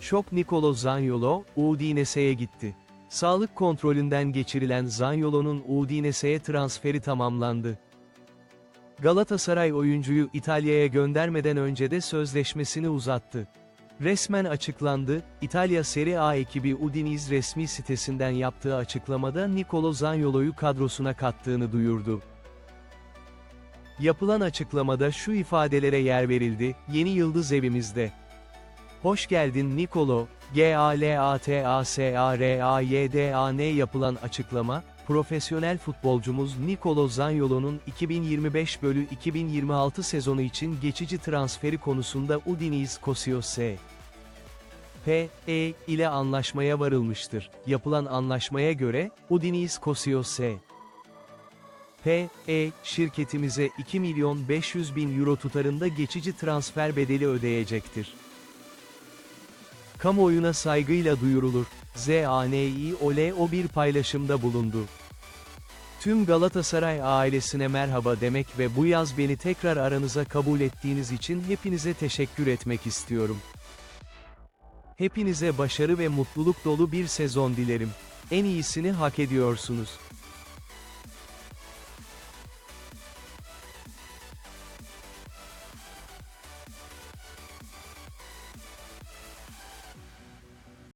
Şok Nicolo Zaniolo, Udinese'ye gitti. Sağlık kontrolünden geçirilen Zaniolo'nun Udinese'ye transferi tamamlandı. Galatasaray oyuncuyu İtalya'ya göndermeden önce de sözleşmesini uzattı. Resmen açıklandı, İtalya Serie A ekibi Udiniz resmi sitesinden yaptığı açıklamada Nicolo Zaniolo'yu kadrosuna kattığını duyurdu. Yapılan açıklamada şu ifadelere yer verildi, yeni yıldız evimizde. Hoş geldin Nicolo, G-A-L-A-T-A-S-A-R-A-Y-D-A-N yapılan açıklama, profesyonel futbolcumuz Nicolo Zaniolo'nun 2025 bölü 2026 sezonu için geçici transferi konusunda Udinese Kosio S. P. E. ile anlaşmaya varılmıştır. Yapılan anlaşmaya göre, Udinese Kosio S. P. E. şirketimize 2 milyon 500 bin euro tutarında geçici transfer bedeli ödeyecektir. Kamuoyuna saygıyla duyurulur. ZANİ Ole o bir paylaşımda bulundu. Tüm Galatasaray ailesine merhaba demek ve bu yaz beni tekrar aranıza kabul ettiğiniz için hepinize teşekkür etmek istiyorum. Hepinize başarı ve mutluluk dolu bir sezon dilerim. En iyisini hak ediyorsunuz.